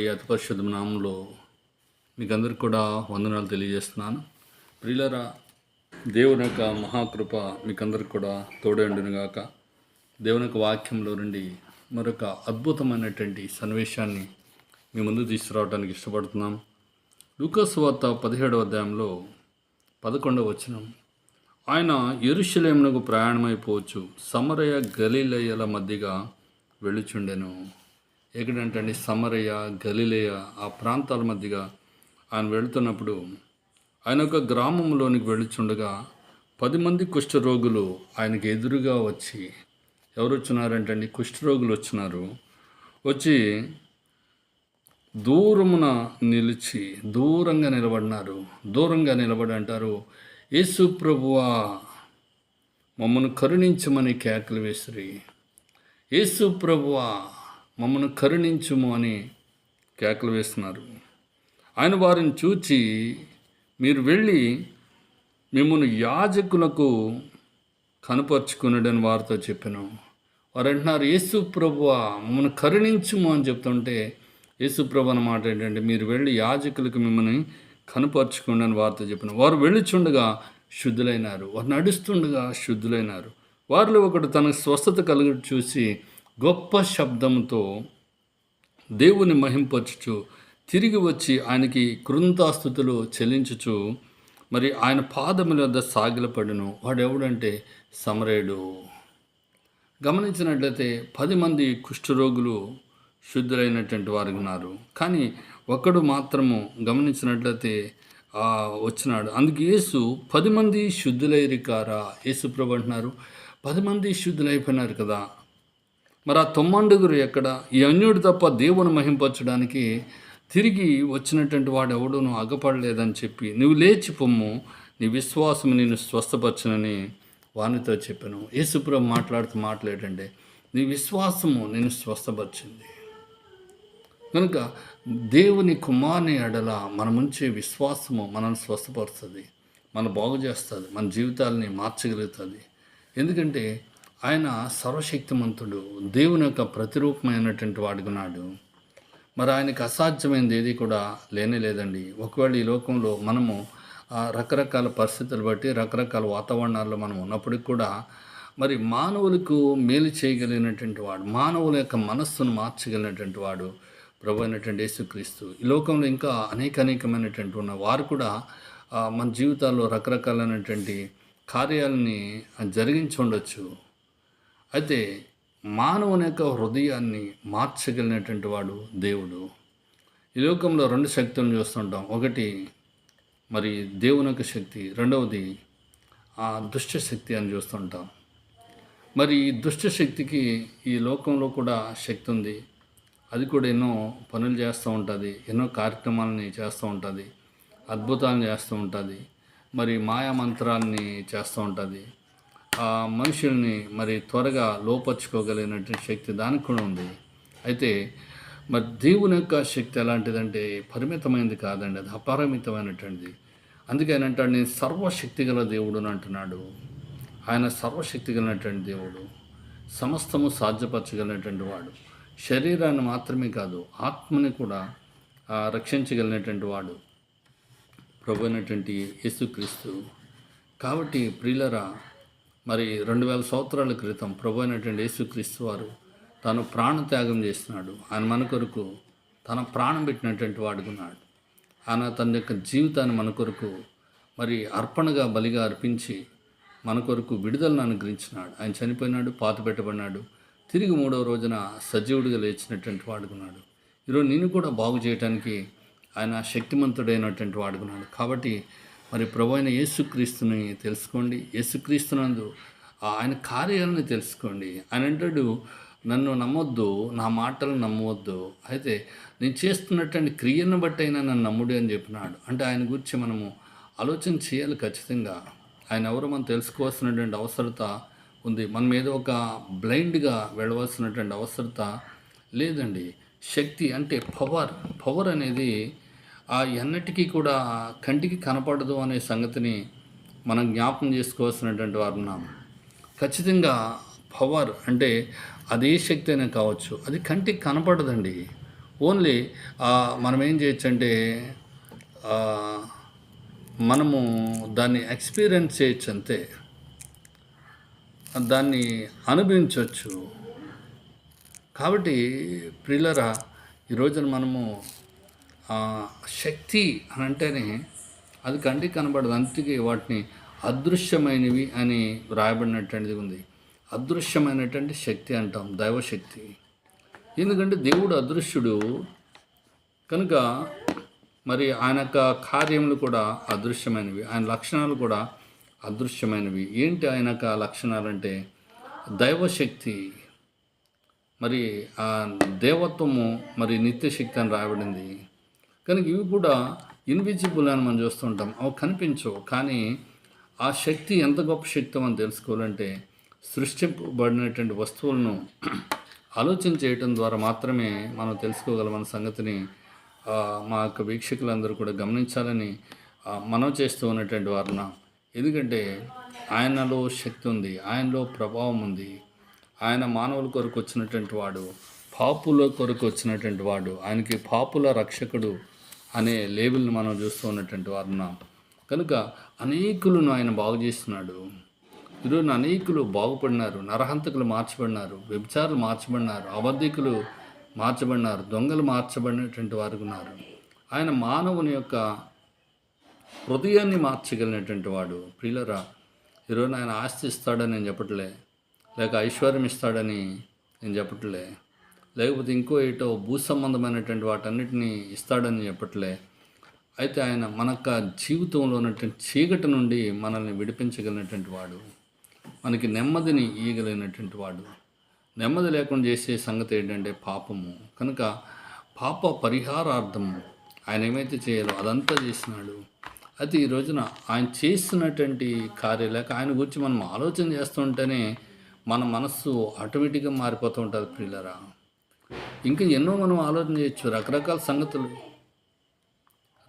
ఈ అతి పరిశుద్ధ నామంలో మీకు అందరికి కూడా వందనాలు తెలియజేస్తున్నాను. ప్రియులరా దేవుని యొక్క మహాకృప మీకు అందరికి కూడా తోడేండును గాక దేవుని యొక్క వాక్యంలో నుండి మరొక అద్భుతమైనటువంటి సన్నివేశాన్ని మీ ముందు తీసుకురావడానికి ఇష్టపడుతున్నాం. లూకస్ వార్త పదిహేడవ అధ్యాయంలో పదకొండవ వచనం ఆయన ఎరుషలేమునకు ప్రయాణమైపోవచ్చు సమరయ గలీలయ్యల మధ్యగా వెళ్ళుచుండెను. ఎక్కడంటే సమరయ్య గలిలేయ ఆ ప్రాంతాల మధ్యగా ఆయన వెళుతున్నప్పుడు ఆయన ఒక గ్రామంలోనికి వెళుచుండగా పది మంది కుష్ఠరోగులు ఆయనకి ఎదురుగా వచ్చి ఎవరు వచ్చినారంటే అండి కుష్ఠరోగులు వచ్చినారు. వచ్చి దూరమున నిలిచి దూరంగా నిలబడినారు. దూరంగా నిలబడి అంటారు యేసు ప్రభువా మమ్మను కరుణించమని కేకలు వేసిరి. యేసు ప్రభువా మమ్మను కరుణించుము అని కేకలు వేస్తున్నారు. ఆయన వారిని చూచి మీరు వెళ్ళి మిమ్మల్ని యాజకులకు కనపరుచుకున్నాడని వారితో చెప్పాను. వారు అంటున్నారు యేసు ప్రభువా మమ్మల్ని కరుణించుము అని చెప్తుంటే యేసు ప్రభు అన్నమాట ఏంటంటే మీరు వెళ్ళి యాజకులకు మిమ్మల్ని కనపరుచుకోండి అని వారితో చెప్పిన. వారు వెళ్ళిచుండగా శుద్ధులైనారు. వారు నడుస్తుండగా శుద్ధులైనారు. వారిలో ఒకడు తనకు స్వస్థత కలిగి చూసి గొప్ప శబ్దంతో దేవుని మహింపరచుచు తిరిగి వచ్చి ఆయనకి కృంతాస్థుతులు చెల్లించుచు మరి ఆయన పాదముల వద్ద సాగిలపడును. వాడు ఎవడంటే సమరేయుడు గమనించినట్లయితే పది మంది కుష్ఠరోగులు శుద్ధులైనటువంటి వారు ఉన్నారు. కానీ ఒకడు మాత్రము గమనించినట్లయితే వచ్చినాడు. అందుకు యేసు పది మంది శుద్ధులైరి కారా యేసు ప్రభు అంటున్నారు పది మంది శుద్ధులైపోయినారు కదా మరి ఆ తొమ్మండుగురు ఎక్కడ? ఈ అన్యుడు తప్ప దేవుని మహింపరచడానికి తిరిగి వచ్చినటువంటి వాడు ఎవడును అగపడలేదని చెప్పి నువ్వు లేచి పొమ్ము నీ విశ్వాసం నేను స్వస్థపరచునని వానితో చెప్పాను. యేసుప్రభు మాట్లాడుతూ మాట్లాడండి నీ విశ్వాసము నేను స్వస్థపరిచింది. కనుక దేవుని కుమారుని ఎడల మన ముంచే విశ్వాసము మనల్ని స్వస్థపరుస్తుంది మన బాగు చేస్తుంది మన జీవితాలని మార్చగలుగుతుంది. ఎందుకంటే ఆయన సర్వశక్తిమంతుడు దేవుని యొక్క ప్రతిరూపమైనటువంటి వాడుకున్నాడు మరి ఆయనకు అసాధ్యమైనది ఏది కూడా లేనే లేదండి. ఒకవేళ ఈ లోకంలో మనము రకరకాల పరిస్థితులు బట్టి రకరకాల వాతావరణాల్లో మనం ఉన్నప్పటికి కూడా మరి మానవులకు మేలు చేయగలిగినటువంటి వాడు మానవుల యొక్క మనస్సును మార్చగలిగినటువంటి వాడు ప్రభు అయినటువంటి యేసుక్రీస్తు. ఈ లోకంలో ఇంకా అనేక అనేకమైనటువంటి ఉన్న వారు కూడా మన జీవితాల్లో రకరకాలైనటువంటి కార్యాలని జరిగించి ఉండొచ్చు. అయితే మానవుని యొక్క హృదయాన్ని మార్చగలిగినటువంటి వాడు దేవుడు. ఈ లోకంలో రెండు శక్తులను చూస్తుంటాం. ఒకటి మరి దేవుని యొక్క శక్తి. రెండవది ఆ దుష్ట శక్తి అని చూస్తుంటాం. మరి ఈ దుష్ట శక్తికి ఈ లోకంలో కూడా శక్తి ఉంది. అది కూడా ఎన్నో పనులు చేస్తూ ఉంటుంది. ఎన్నో కార్యక్రమాలని చేస్తూ ఉంటుంది. అద్భుతాలను చేస్తూ ఉంటుంది. మరి మాయా మంత్రాలని చేస్తూ ఉంటుంది. మనుషుల్ని మరి త్వరగా లోపరుచుకోగలిగినటువంటి శక్తి దానికి కూడా ఉంది. అయితే మరి దేవుని యొక్క శక్తి ఎలాంటిదంటే పరిమితమైనది కాదండి అది అపరిమితమైనటువంటిది. అందుకే ఆయన అంటాడు నేను సర్వశక్తి గల దేవుడు అని అంటున్నాడు. ఆయన సర్వశక్తి కలిగినటువంటి దేవుడు సమస్తము సాధ్యపరచగలిగినటువంటి వాడు. శరీరాన్ని మాత్రమే కాదు ఆత్మని కూడా రక్షించగలిగినటువంటి వాడు. ప్రభు అయినటువంటి యేసుక్రీస్తు. కాబట్టి ప్రియులరా మరి రెండు వేల సంవత్సరాల క్రితం ప్రభు అయినటువంటి యేసుక్రీస్తు వారు తాను ప్రాణత్యాగం చేస్తున్నాడు. ఆయన మన కొరకు తన ప్రాణం పెట్టినటువంటి వాడుకున్నాడు ఆయన తన యొక్క జీవితాన్ని మన కొరకు మరి అర్పణగా బలిగా అర్పించి మన కొరకు విడుదలను అనుగ్రహించినాడు. ఆయన చనిపోయినాడు పాత పెట్టబడినాడు. తిరిగి మూడవ రోజున సజీవుడిగా లేచినటువంటి వాడుకున్నాడు ఈరోజు నేను కూడా బాగు చేయడానికి ఆయన శక్తిమంతుడైనటువంటి వాడుకున్నాడు కాబట్టి మరి ప్రభు అయిన యేసుక్రీస్తుని తెలుసుకోండి. యేసుక్రీస్తునందు ఆ ఆయన కార్యాలను తెలుసుకోండి. ఆయన అంటాడు నన్ను నమ్మొద్దు నా మాటలు నమ్మవద్దు అయితే నేను చేస్తున్నటువంటి క్రియను బట్టి అయినా నన్ను నమ్ముడు అని చెప్పినాడు. అంటే ఆయన గురించి మనము ఆలోచన చేయాలి ఖచ్చితంగా. ఆయన ఎవరో మనం తెలుసుకోవాల్సినటువంటి అవసరత ఉంది. మనం ఏదో ఒక బ్లైండ్గా వెళ్ళవలసినటువంటి అవసరత లేదండి. శక్తి అంటే పవర్. పవర్ అనేది ఆ ఎన్నటికీ కూడా కంటికి కనపడదు అనే సంగతిని మనం జ్ఞాపకం చేసుకోవాల్సినటువంటి వారు ఉన్నాం ఖచ్చితంగా పవర్ అంటే అదే శక్తి అయినా కావచ్చు అది కంటికి కనపడదండి. ఓన్లీ మనం ఏం చేయొచ్చు అంటే మనము దాన్ని ఎక్స్పీరియన్స్ చేయొచ్చు అంతే. దాన్ని అనుభవించవచ్చు కాబట్టి ప్రిల్లరా ఈ రోజున మనము శక్తి అని అంటేనే అది కంటికి కనబడదు. అందుకే వాటిని అదృశ్యమైనవి అని వ్రాయబడినటువంటిది ఉంది. అదృశ్యమైనటువంటి శక్తి అంటాం దైవశక్తి. ఎందుకంటే దేవుడు అదృశ్యుడు. కనుక మరి ఆయన యొక్క కార్యములు కూడా అదృశ్యమైనవి. ఆయన లక్షణాలు కూడా అదృశ్యమైనవి. ఏంటి ఆయన యొక్క లక్షణాలంటే దైవశక్తి. మరి ఆ దేవత్వము మరి నిత్యశక్తి అని రాయబడింది. కనుక ఇవి కూడా ఇన్విజిబుల్ అని మనం చూస్తుంటాం. అవి కనిపించవు. కానీ ఆ శక్తి ఎంత గొప్ప శక్తి మనం తెలుసుకోవాలంటే సృష్టింపబడినటువంటి వస్తువులను ఆలోచన చేయటం ద్వారా మాత్రమే మనం తెలుసుకోగలమన్న సంగతిని మా యొక్క వీక్షకులందరూ కూడా గమనించాలని మనం చేస్తూ ఉన్నటువంటి వారున. ఎందుకంటే ఆయనలో శక్తి ఉంది ఆయనలో ప్రభావం ఉంది. ఆయన మానవుల కొరకు వచ్చినటువంటి వాడు పాపుల కొరకు వచ్చినటువంటి వాడు ఆయనకి పాపుల రక్షకుడు అనే లేబుల్ని మనం చూస్తూ ఉన్నటువంటి వారు ఉన్నాం. కనుక అనేకులను ఆయన బాగు చేస్తున్నాడు. ఈరోజు అనేకులు బాగుపడినారు నరహంతకులు మార్చబడినారు వ్యభిచారులు మార్చబడినారు అబద్ధికులు మార్చబడినారు దొంగలు మార్చబడినటువంటి వారు ఉన్నారు. ఆయన మానవుని యొక్క హృదయాన్ని మార్చగలిగినటువంటి వాడు. ప్రియులరా ఈరోజు ఆయన ఆస్తి ఇస్తాడని నేను చెప్పట్లే లేక ఐశ్వర్యం ఇస్తాడని నేను చెప్పట్లే. లేకపోతే ఇంకో ఏటో భూ సంబంధమైనటువంటి వాటన్నిటిని ఇస్తాడని చెప్పట్లే. అయితే ఆయన మన యొక్క జీవితంలో ఉన్నటువంటి చీకటి నుండి మనల్ని విడిపించగలిగినటువంటి వాడు. మనకి నెమ్మదిని ఇయ్యగలిగినటువంటి వాడు. నెమ్మది లేకుండా చేసే సంగతి ఏంటంటే పాపము. కనుక పాప పరిహారార్థము ఆయన ఏమైతే చేయాలో అదంతా చేసినాడు. అయితే ఈ రోజున ఆయన చేస్తున్నటువంటి కార్యం లేక ఆయన గురించి మనం ఆలోచన చేస్తుంటేనే మన మనస్సు ఆటోమేటిక్గా మారిపోతూ ఉంటుంది పిల్లరా ఇంకా ఎన్నో మనం ఆలోచన చేయొచ్చు. రకరకాల సంగతులు.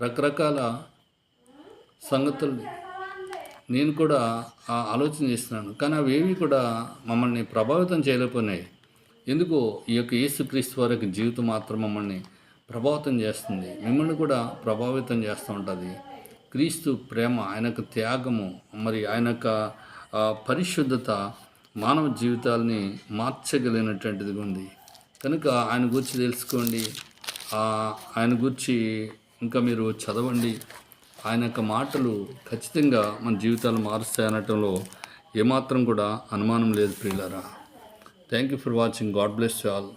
రకరకాల సంగతులు నేను కూడా ఆ ఆలోచన చేస్తున్నాను. కానీ అవేవి కూడా మమ్మల్ని ప్రభావితం చేయలేకపోయినాయి. ఎందుకో ఈ యొక్క యేసుక్రీస్తు వారి యొక్క జీవితం మాత్రం మమ్మల్ని ప్రభావితం చేస్తుంది. మిమ్మల్ని కూడా ప్రభావితం చేస్తూ ఉంటుంది. క్రీస్తు ప్రేమ ఆయన యొక్క త్యాగము మరి ఆయన యొక్క పరిశుద్ధత మానవ జీవితాల్ని మార్చగలిగినటువంటిది ఉంది కనుక ఆయన గురించి తెలుసుకోండి. ఆయన గురించి ఇంకా మీరు చదవండి. ఆయన యొక్క మాటలు ఖచ్చితంగా మన జీవితాలు మారుస్తాయనటంలో ఏమాత్రం కూడా అనుమానం లేదు ప్రియులారా. Thank you for watching God bless all